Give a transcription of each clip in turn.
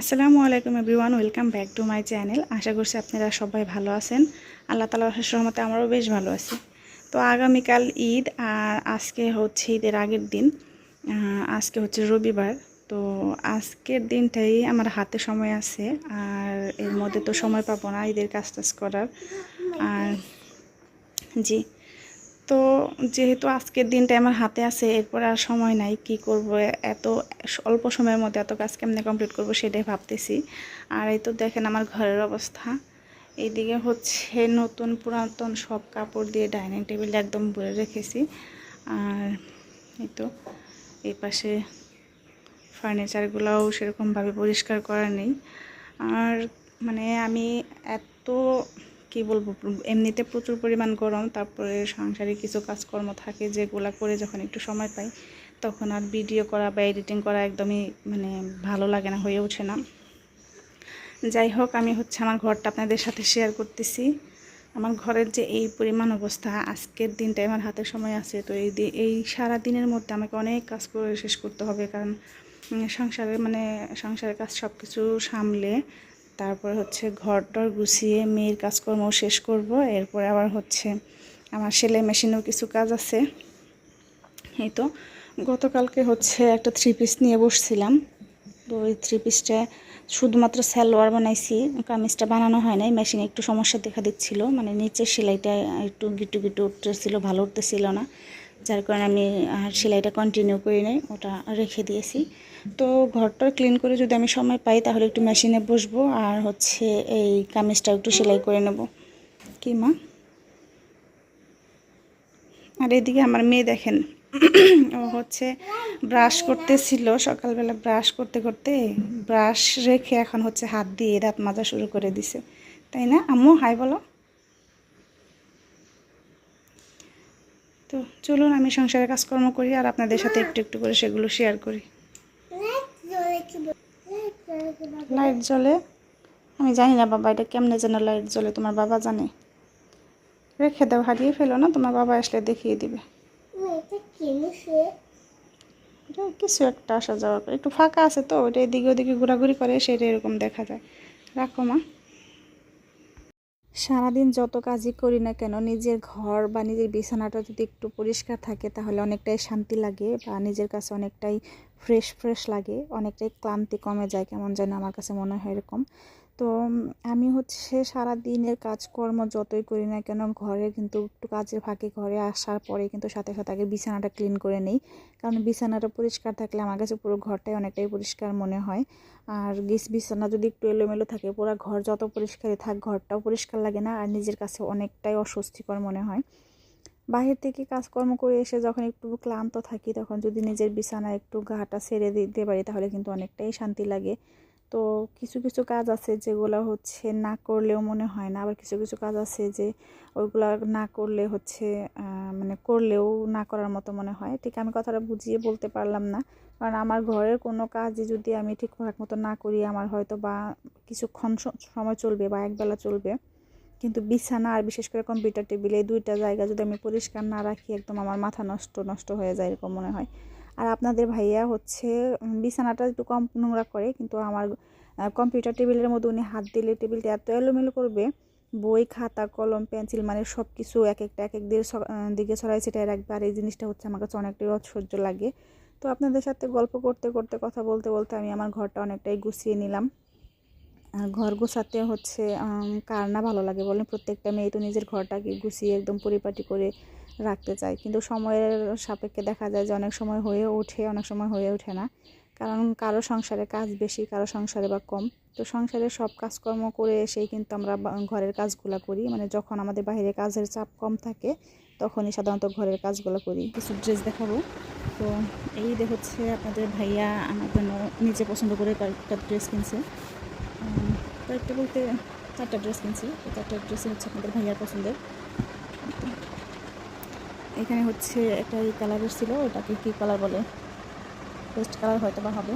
আসসালামু আলাইকুম everyone, welcome back to my channel. আশা করছি আপনারা সবাই ভালো আছেন। আল্লাহ তালার সহমতে আমারও বেশ ভালো আছি। তো আগামীকাল ঈদ আর আজকে হচ্ছে ঈদের আগের দিন। আজকে হচ্ছে রবিবার। তো আজকের দিনটাই আমার হাতে সময় আছে আর এর মধ্যে তো সময় পাবো না ঈদের কাজ টাজ করার। আর জি তো যেহেতু আজকের দিনটা আমার হাতে আছে, এরপর আর সময় নাই, কি করব? এত অল্প সময়ের মধ্যে এত কাজ কেমনে কমপ্লিট করব সেটাই ভাবতেছি। আর এই তো দেখেন আমার ঘরের অবস্থা। এইদিকে হচ্ছে নতুন পুরাতন সব কাপড় দিয়ে ডাইনিং টেবিল একদম ভরে রেখেছি। আর এই তো এই পাশে ফার্নিচারগুলোও সেরকমভাবে পরিষ্কার করা নেই। আর মানে আমি এত কি বলব এমনিতে প্রচুর পরিমাণ গরম তারপরে সংসারে কিছু কাজকর্ম থাকে যেগুলা করে যখন একটু সময় পাই তখন আর ভিডিও করা বা এডিটিং করা একদমই মানে ভালো লাগে না হয়ে ওঠে না। যাই হোক আমি হচ্ছে আমার ঘরটা আপনাদের সাথে শেয়ার করতেছি। আমার ঘরের যে এই পরিমাণ অবস্থা আজকের দিনটাই আমার হাতে সময় আছে তো এই এই সারা দিনের মধ্যে আমাকে অনেক কাজ করে শেষ করতে হবে কারণ উম, সংসারের মানে সংসারের কাজ সব কিছু সামলে তারপর হচ্ছে ঘর টর গুছিয়ে মেয়ের কাজকর্ম শেষ করব। এরপরে আবার হচ্ছে আমার সেলাই মেশিনেও কিছু কাজ আছে। এই তো, গতকালকে হচ্ছে একটা থ্রি পিস নিয়ে বসছিলাম। তো ওই থ্রি পিসটা শুধুমাত্র সালোয়ার বানাইছি, কামিজটা বানানো হয় নাই, মেশিনে একটু সমস্যা দেখা দিচ্ছিল। মানে নিচের সেলাইটা একটু গিটু গিটু উঠতেছিল, ভালো উঠতেছিল না। যার কারণে আমি আর সেলাইটা কন্টিনিউ করি নাই, ওটা রেখে দিয়েছি। তো ঘরটা ক্লিন করে যদি আমি সময় পাই, তাহলে একটু মেশিনে বসবো আর হচ্ছে এই কামিজটা একটু সেলাই করে নেব। কি মা? আর এদিকে আমার মেয়ে দেখেন, ও হচ্ছে ব্রাশ করতেছিল, সকালবেলা ব্রাশ করতে করতে ব্রাশ রেখে এখন হচ্ছে হাত দিয়ে দাঁত মাজা শুরু করে দিছে। তাই না? আম্মু হাই বলো। তো চলুন, আমি সংসারের কাজকর্ম করি আর আপনাদের সাথে একটু একটু করে সেগুলো শেয়ার করি। লাইট জ্বলে? আমি জানি না বাবা, এটা কেমনে যেন লাইট জ্বলে, তোমার বাবা জানে। রেখে দাও, হারিয়ে ফেলো না, তোমার বাবা আসলে দেখিয়ে দিবে। কিছু একটা আসা যাওয়া করে একটু ফাঁকা আছে তো ওটা এদিকে ওদিকে ঘোরাঘুরি করে, সেটা এরকম দেখা যায়। রাখো মা। সারাদিন যত কাজই করি না কেন, নিজের ঘর বা নিজের বিছানাটা যদি একটু পরিষ্কার থাকে, তাহলে অনেকটাই শান্তি লাগে বা নিজের কাছে অনেকটাই ফ্রেশ ফ্রেশ লাগে, অনেকটাই ক্লান্তি কমে যায়, কেমন যেন আমার কাছে মনে হয় এরকম। তো আমি হচ্ছে সারা দিনের কাজকর্ম যতই করি না কেন, ঘরে কিন্তু একটু কাজের ফাঁকে ঘরে আসার পরে কিন্তু সাথে সাথে আগে বিছানাটা ক্লিন করে নেই। কারণ বিছানাটা পরিষ্কার থাকলে আমার কাছে পুরো ঘরটাই অনেকটাই পরিষ্কার মনে হয়। আর গিস বিছানা যদি একটু এলোমেলো থাকে, পুরো ঘর যত পরিষ্কারই থাক, ঘরটাও পরিষ্কার লাগে না আর নিজের কাছে অনেকটাই অস্বস্তিকর মনে হয়। বাহির থেকে কাজকর্ম করে এসে যখন একটু ক্লান্ত থাকি, তখন যদি নিজের বিছানা একটু গাটা ছেড়ে দিতে পারি, তাহলে কিন্তু অনেকটাই শান্তি লাগে। তো কিছু কিছু কাজ আছে যেগুলো হচ্ছে না করলেও মনে হয় না। আবার কিছু কিছু কাজ আছে যে ওইগুলো না করলে হচ্ছে মানে করলেও না করার মতো মনে হয়। ঠিক আমি কথাটা বুঝিয়ে বলতে পারলাম না। কারণ আমার ঘরের কোনো কাজই যদি আমি ঠিকঠাক মতো না করি, আমার হয়তো বা কিছুক্ষণ সময় চলবে বা একবেলা চলবে। কিন্তু বিছানা আর বিশেষ করে কম্পিউটার টেবিল দুইটা জায়গা যদি আমি পরিষ্কার না রাখি, একদম আমার মাথা নষ্ট নষ্ট হয়ে যায় এরকম মনে হয়। আর আপনাদের ভাইয়া হচ্ছে বিছানাটা একটু কম নোংরা করে, কিন্তু আমার কম্পিউটার টেবিলের মধ্যে উনি হাত দিলে টেবিলটা এত এলোমেলো করবে, বই, খাতা, কলম, পেন্সিল মানে সব কিছু এক একটা এক এক দিকে ছড়াই ছিটাই রাখবে। আর এই জিনিসটা হচ্ছে আমার কাছে অনেকটাই অসহ্য লাগে। তো আপনাদের সাথে গল্প করতে করতে, কথা বলতে বলতে আমি আমার ঘরটা অনেকটাই গুছিয়ে নিলাম। আর ঘর গোছাতে হচ্ছে কার না ভালো লাগে বলেন, প্রত্যেকটা মেয়ে তো নিজের ঘরটাকে গুছিয়ে একদম পরিপাটি করে রাখতে চায়। কিন্তু সময়ের সাপেক্ষে দেখা যায় যে অনেক সময় হয়ে ওঠে, অনেক সময় হয়ে ওঠে না। কারণ কারও সংসারে কাজ বেশি, কারও সংসারে বা কম। তো সংসারে সব কাজকর্ম করে এসেই কিন্তু আমরা ঘরের কাজগুলো করি। মানে যখন আমাদের বাইরে কাজের চাপ কম থাকে, তখনই সাধারণত ঘরের কাজগুলো করি। কিছু ড্রেস দেখাবো। তো এই হচ্ছে আপনাদের ভাইয়া আমার জন্য নিজে পছন্দ করে কয়েকটা ড্রেস কিনছে। কয়েকটা বলতে চারটা ড্রেস কিনছি। তো চারটা ড্রেসই হচ্ছে আপনাদের ভাইয়ার পছন্দের। এখানে হচ্ছে একটা এই কালারের ছিল, ওটাকে কী কালার বলে? পেস্ট কালার হয়তো বা হবে।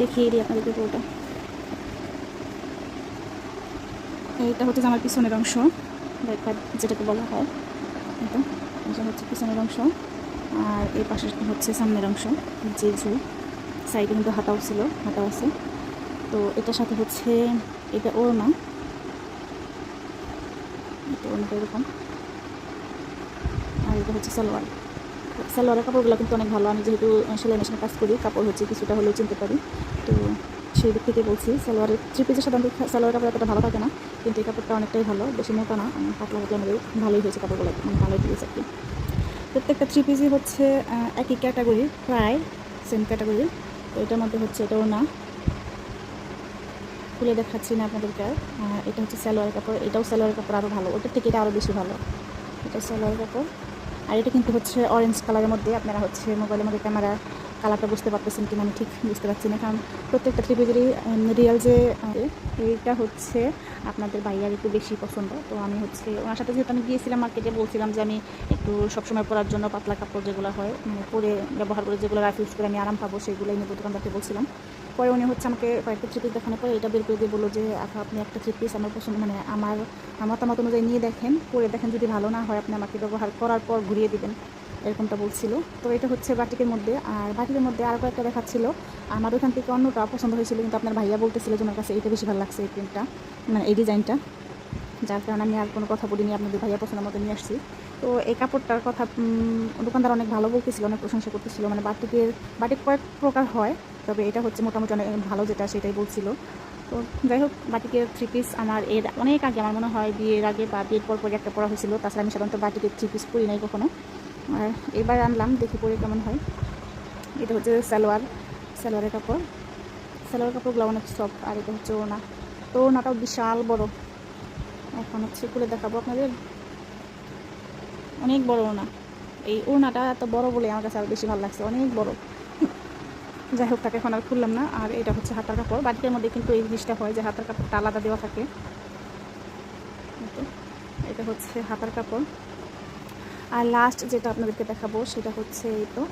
দেখিয়ে দিই আপনাদেরকে পুরোটা। এইটা হচ্ছে আমার পিছনের অংশ যেটাকে বলা হয়। এটা হচ্ছে পিছনের অংশ। আর এই পাশে হচ্ছে সামনের অংশ, যে জেজু সাইডে কিন্তু হাতাও ছিল, হাতাও আছে। তো এটার সাথে হচ্ছে এটা ওর না এটা ওরটা এরকম। আর এটা হচ্ছে সালোয়ার। সালোয়ারের কাপড়গুলো কিন্তু অনেক ভালো। আমি যেহেতু সেলাই মেশিনে কাজ করি, কাপড় হচ্ছে কিছুটা হলেও চিনতে পারি। তো সেই দিক থেকে বলছি, সালোয়ারের থ্রি পিসের সাধারণত সালোয়ার কাপড় এতটা ভালো থাকে না, কিন্তু এই কাপড়টা অনেকটাই ভালো। বেশি মোটা না পাতলা পাতলা মধ্যে ভালোই হয়েছে কাপড়গুলো মানে ভালোই দিয়েছে আর কি। প্রত্যেকটা থ্রি পিসই হচ্ছে একই ক্যাটাগরি, প্রায় সেম ক্যাটাগরি তো এটার মধ্যে হচ্ছে এটাও না। খুলে দেখাচ্ছি না আপনাদেরকে। এটা হচ্ছে সালোয়ার কাপড়। এটাও সালোয়ার কাপড় আরও ভালো। ওটার থেকে এটা আরও বেশি ভালো। এটা সালোয়ার কাপড়। আর এটা কিন্তু হচ্ছে অরেঞ্জ কালারের মধ্যে আপনারা হচ্ছে মোবাইলের মধ্যে ক্যামেরা কালারটা বুঝতে পারতেছেন কিনা আমি ঠিক বুঝতে পারছি না। কারণ প্রত্যেকটা ত্রিপুজেরই রিয়াল যে, এইটা হচ্ছে আপনাদের ভাইয়ার একটু বেশি পছন্দ। তো আমি হচ্ছে ওনার সাথে যেহেতু আমি গিয়েছিলাম মার্কেটে বলছিলাম যে আমি একটু সবসময় পরার জন্য পাতলা কাপড় যেগুলো হয় মানে পরে ব্যবহার করে যেগুলো রাফ ইউজ করে আমি আরাম পাবো, সেগুলোই নেব দোকানদারকে বলছিলাম। পরে উনি হচ্ছে আমাকে কয়েকটা থ্রি পিস দেখানোর পরে এটা বের করে দিয়ে বলল যে, আপা, আপনি একটা থ্রি পিস আমার পছন্দ মানে আমার মতামত অনুযায়ী নিয়ে দেখেন, পরে দেখেন যদি ভালো না হয় আপনি আমাকে ব্যবহার করার পর ঘুরিয়ে দিবেন। এরকমটা বলছিল। তো এটা হচ্ছে বাটিকের মধ্যে। আর বাটিকের মধ্যে আরও কয়েকটা দেখাচ্ছিল। আমার ওখান থেকে অন্যটা পছন্দ হয়েছিল, কিন্তু আপনার ভাইয়া বলতেছিল যে আমার কাছে এইটা বেশি ভালো লাগছে এই প্রিন্টটা মানে এই ডিজাইনটা। যার কারণে আমি আর কোনো কথা বলিনি, আপনাদের ভাইয়া পছন্দের মতো নিয়ে আসছি। তো এই কাপড়টার কথা দোকানদার অনেক ভালো বলতেছিল, অনেক প্রশংসা করতেছিল। মানে বাটিকের, বাটিক কয়েক প্রকার হয়, তবে এটা হচ্ছে মোটামুটি অনেক ভালো যেটা সেটাই বলছিল। তো যাই হোক, বাটিকের থ্রি পিস আমার এর অনেক আগে, আমার মনে হয় বিয়ের আগে বা বিয়ের পর পরে একটা পরা হয়েছিল। তাছাড়া আমি সাধারণত বাটিকের থ্রি পিস পরি নাই কখনো। আর এবার আনলাম, দেখি পরে কেমন হয়। এটা হচ্ছে সালোয়ার, সালোয়ারের কাপড়। সালোয়ার কাপড়গুলো অনেক সফট আর এটা হচ্ছে ওনা তো ওনাটাও বিশাল বড়। এখন হচ্ছে খুলে দেখাবো আপনাদের। অনেক বড় ওনা এই ওড়নাটা এত বড় বলে আমার কাছে আরও বেশি ভালো লাগছে অনেক বড়। যাই হোক, তাকে এখন আর খুললাম না। আর এটা হচ্ছে হাতার কাপড়। বাটিকের মধ্যে কিন্তু এই জিনিসটা হয় যে হাতার কাপড়টা আলাদা দেওয়া থাকে। এটা হচ্ছে হাতার কাপড়। আর লাস্ট যেটা আপনাদেরকে দেখাবো, সেটা হচ্ছে এই তো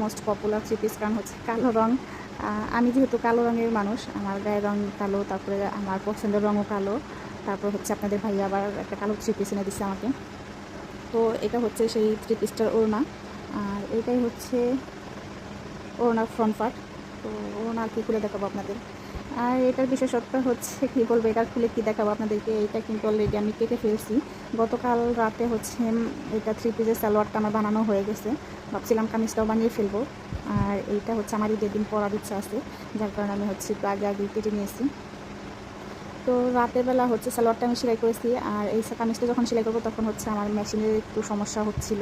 মোস্ট পপুলার থ্রি পিস কারণ হচ্ছে কালো রং। আমি যেহেতু কালো রঙের মানুষ, আমার গায়ের রং কালো, তারপরে আমার পছন্দের রঙও কালো, তারপর হচ্ছে আপনাদের ভাইয়া আবার একটা কালো থ্রি পিস এনে দিচ্ছে আমাকে। তো এটা হচ্ছে সেই থ্রি পিসটার ওড়না, আর এটাই হচ্ছে ওড়নার ফ্রন্ট পার্ট তো ওড়না আর কি খুলে দেখাবো আপনাদের? আর এটার বিশেষত্ব হচ্ছে কি বলব এটা খুলে কি দেখাবো আপনাদেরকে? এটা কিন্তু অলরেডি আমি কেটে ফেলছি। গতকাল রাতে হচ্ছে এটা থ্রি পিসের সালোয়ারটা আমার বানানো হয়ে গেছে। ভাবছিলাম কামিজটাও বানিয়ে ফেলব। আর এইটা হচ্ছে আমার ঈদের দিন পরার ইচ্ছা আছে। যার কারণে আমি হচ্ছে একটু আগে আগে কেটে নিয়েছি। তো রাতের বেলা হচ্ছে সালোয়ারটা আমি সেলাই করেছি আর এই কামিজটা যখন সেলাই করব তখন হচ্ছে আমার মেশিনের একটু সমস্যা হচ্ছিল,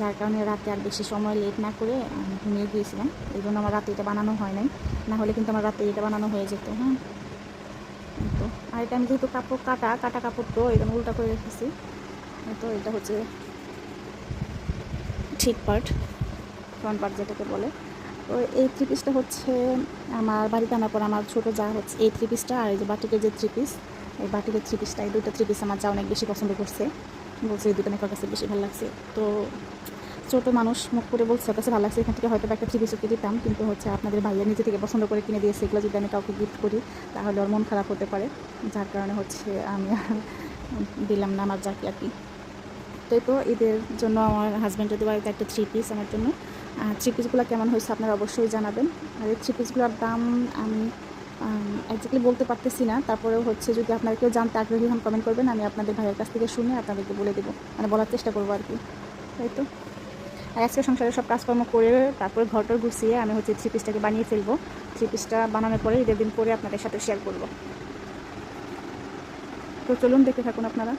যার কারণে রাতে আর বেশি সময় লেট না করে আমি ঘুমিয়ে গিয়েছিলাম। এই জন্য আমার রাতে এটা বানানো হয় নাই। না হলে কিন্তু আমার রাতে এটা বানানো হয়ে যেত হ্যাঁ। তো। আর এটা আমি যেহেতু কাপড় কাটা কাটা কাপড় তো এটা আমি উল্টা করে রেখেছি। তো, এটা হচ্ছে ঠিক পার্ট ফ্রন্ট পার্ট যেটাকে বলে। তো এই থ্রি পিসটা হচ্ছে আমার বাড়িতে আনার পর আমার ছোটো যা হচ্ছে, এই থ্রি পিসটা আর এই যে বাটিকের যে থ্রি পিস এই বাটিকের থ্রি পিসটা এই দুটো থ্রি পিস আমার যা অনেক বেশি পছন্দ করছে। বলছে, এই দুটো কাছে বেশি ভালো লাগছে। তো ছোটো মানুষ মুখ করে বলছে কাছে ভালো লাগছে। এখান থেকে হয়তো একটা থ্রি পিস কিনে দিতাম, কিন্তু হচ্ছে আপনাদের ভাইয়া নিজে থেকে পছন্দ করে কিনে দিয়েছে। এগুলো যদি আমি কাউকে গিফট করি, তাহলে ওর মন খারাপ হতে পারে। যার কারণে হচ্ছে আমি আর দিলাম না আমার যাকে আর কি। তো ঈদের জন্য আমার হাজব্যান্ড যদি বাড়িতে একটা থ্রি পিস আমার জন্য। থ্রি পিসগুলো কেমন হয়েছে আপনারা অবশ্যই জানাবেন। আর এই থ্রি পিসগুলোর দাম আমি একজাক্টলি বলতে পারতেছি না। তারপরেও হচ্ছে যদি আপনারা কেউ জানতে আগ্রহী হন কমেন্ট করবেন। আমি আপনাদের ভাইয়ের কাছ থেকে শুনে আপনাদেরকে বলে দেবো। মানে বলার চেষ্টা করব আর কি। তাই তো? আর আজকে সংসারের সব কাজকর্ম করে তারপরে ঘরটর গুছিয়ে আমি হচ্ছে থ্রি পিসটাকে বানিয়ে ফেলব। থ্রি পিসটা বানানোর পরে ঈদের দিন পরে আপনাদের সাথে শেয়ার করব। তো চলুন দেখতে থাকুন আপনারা।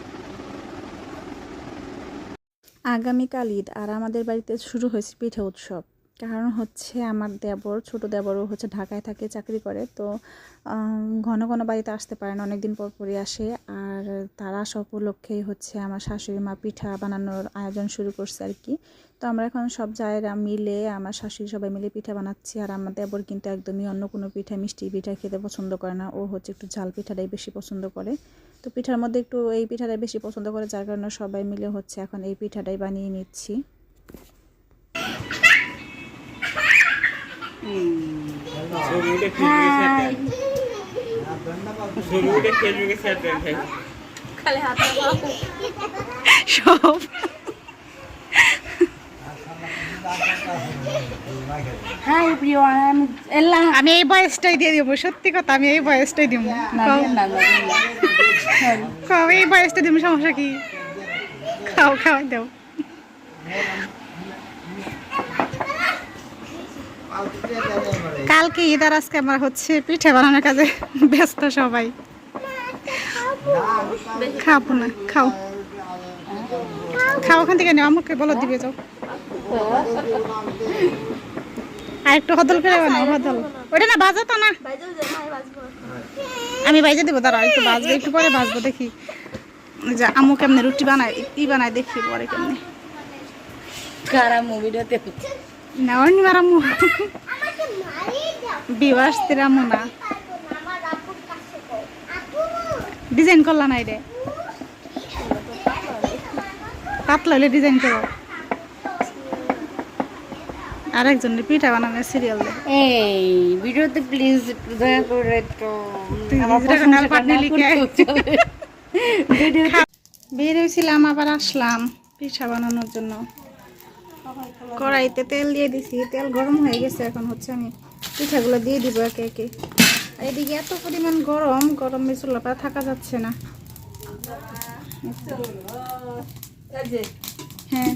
আগামীকাল ঈদ আর আমাদের বাড়িতে শুরু হয়েছে পিঠা উৎসব। কারণ হচ্ছে আমার দেবর, ছোট দেবরও হচ্ছে ঢাকায় থাকে, চাকরি করে। তো ঘন ঘন বাড়িতে আসতে পারে না অনেকদিন পর পরই আসে। আর তারা আসা উপলক্ষেই হচ্ছে আমার শাশুড়ি মা পিঠা বানানোর আয়োজন শুরু করছে আর কি। তো আমরা এখন সব জায়গা মিলে আমার শাশুড়ি সবাই মিলে পিঠা বানাচ্ছি। আর আমার দেবর কিন্তু একদমই অন্য কোনো পিঠা, মিষ্টি পিঠা খেতে পছন্দ করে না। ও হচ্ছে একটু ঝাল পিঠাটাই বেশি পছন্দ করে। তো পিঠার মধ্যে একটু এই পিঠাটাই বেশি পছন্দ করে যার কারণে সবাই মিলে হচ্ছে এখন এই পিঠাটাই বানিয়ে নিচ্ছি। ছবিটা ফেসবুকে শেয়ার দেন ছবিটা ফেসবুকে শেয়ার দেন ভাই সব হাই এভরিওয়ান আমি এল্লা আমি এই বয়সটাই দিয়ে দিব সত্যি কথা আমি এই বয়সটাই দিব। খাও এই বয়সটা দিব সমস্যা কি? খাও খাওয়াই দাও। কালকে ঈদ আর আজকে আমার হচ্ছে পিঠে বানানোর কাজে ব্যস্ত সবাই। খাব না খাও। খাও ওখান থেকে নেও আমাকে বলো দিবে যাও। আর একটু হদল করে বানাও হদল ওটা না বাজা তো না। আমি বাইজে দেবো দাঁড়াও একটু বাজবে একটু পরে বাজবো দেখি। যে আমু কেমনে রুটি বানায় ই বানায় দেখি পরে কেমনে। কারা মুভিটাতে না অনিবার আম্মু। বিবাস তিরামু না। ডিজাইন করলা নাই রে। পাতলা হলে ডিজাইন করো। আরেকজন পিঠা বানানোর সিরিয়াল দে এই ভিডিওতে প্লিজ একটু দয়া করে একটু তুই আমার নিজের নাল প্রশংসাটা পাটনি না লিখে আয়। করতে হবে। ভিডিও বের আবার আসলাম পিঠা বানানোর জন্য। কড়াইতে তেল দিয়ে দিছি তেল গরম হয়ে গেছে এখন হচ্ছে আমি পিঠাগুলো দিয়ে দিব একে একে। এদিকে এত পরিমাণ গরম গরমে চুলাপা থাকা যাচ্ছে না। হ্যাঁ।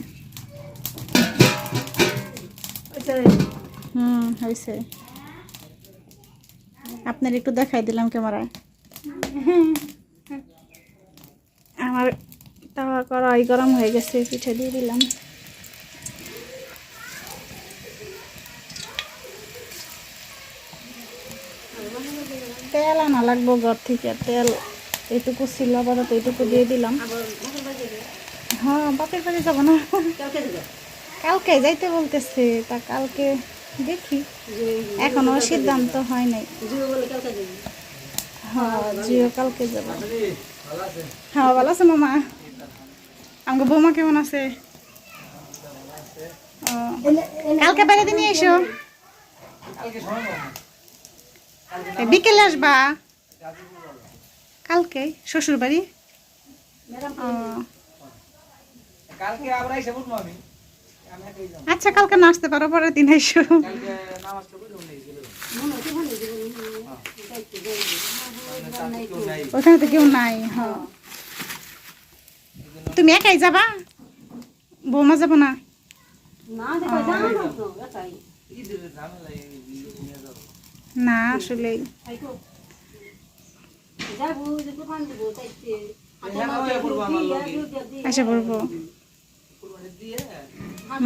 হুম হয়েছে। আপনার একটু দেখাই দিলাম ক্যামেরায় আমার তাওয়া কড়াই গরম হয়ে গেছে পিঠে দিয়ে দিলাম। তেল আনা লাগবো ঘর থেকে তেল এইটুকু ছিল আপাতত এইটুকু দিয়ে দিলাম। হ্যাঁ বাপের বাড়ি যাব না। কালকে যাইতে বলতেছে, তা কালকে দেখি। এখনও সিদ্ধান্ত হয় নাই। হ্যাঁ জিও কালকে যাব। হ্যাঁ ভালো আছে মামা? আমাকে বৌমা কেমন আছে? কালকে বাইরে দিন এসো। বিকেলে আসবা? কালকে? শ্বশুর বাড়ি কালকে আবার এসে বলব আমি। আচ্ছা কালকে না আসতে পারো পরের দিন এসো। গেলে। ওখানে তো কেউ নাই হ্যাঁ তুমি একাই যাবা? বৌমা যাব না? না আসলে হ্যাঁ ওই পড়ব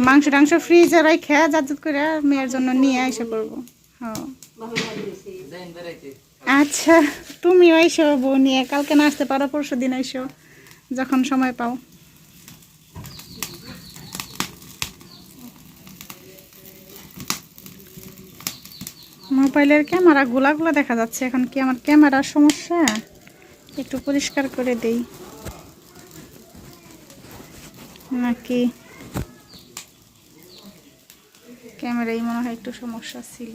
মাংস, টাংস ফ্রিজে রাখে যাত করে মেয়ের জন্য নিয়ে এসে পড়ব হ্যাঁ। আচ্ছা তুমিও এসো বউ নিয়ে। কালকে না আসতে পারো, পরশু দিন এসো যখন সময় পাও। মোবাইলের ক্যামেরা গোলাগুলো দেখা যাচ্ছে। এখন কি আমার ক্যামেরার সমস্যা? একটু পরিষ্কার করে দেই। নাকি ক্যামেরাই মনে হয় একটু সমস্যা ছিল।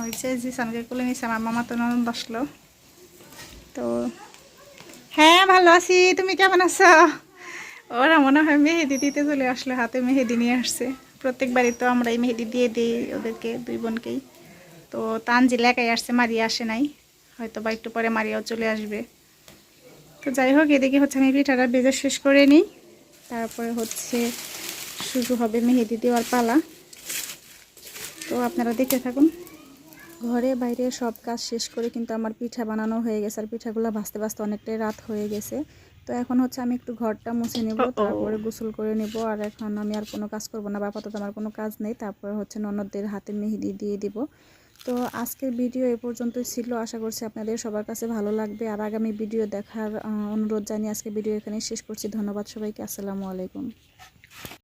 ওই যে জিসানকে কোলে নিয়েছে আমার মামা তো ননদ আসলো তো হ্যাঁ ভালো আছি। তুমি কেমন আছো? ওরা মনে হয় মেহেদি দিতে চলে আসলো, হাতে মেহেদি নিয়ে আসছে। প্রত্যেকবারই তো আমরা এই মেহেদি দিয়ে দিই ওদেরকে, দুই বোনকেই। তো তানজিল একাই আসছে, মারিয়া আসে নাই। হয়তো বা একটু পরে মারিয়াও চলে আসবে। তো যাই হোক এদিকে হচ্ছে আমি পিঠাটা বেজে শেষ করে নিই। তারপরে হচ্ছে শুরু হবে মেহেদি দেওয়ার পালা। তো আপনারা দেখতে থাকুন ঘরে বাইরে সব কাজ শেষ করে কিন্তু আমার পিঠা বানানো হয়ে গেছে। আর পিঠাগুলো ভাজতে ভাজতে অনেকটাই রাত হয়ে গেছে। তো এখন হচ্ছে আমি একটু ঘরটা মুছে নেব তারপরে গোসল করে নেব। আর এখন আমি আর কোনো কাজ করব না বা আপাতত আমার কোনো কাজ নেই। তারপরে হচ্ছে ননদদের হাতে মেহেদি দিয়ে দিব। তো আজকের ভিডিও এ পর্যন্তই ছিল। আশা করছি আপনাদের সবার কাছে ভালো লাগবে। আর আগামী ভিডিও দেখার অনুরোধ জানিয়ে আজকে ভিডিও এখানে শেষ করছি। ধন্যবাদ সবাইকে। আসসালামু আলাইকুম।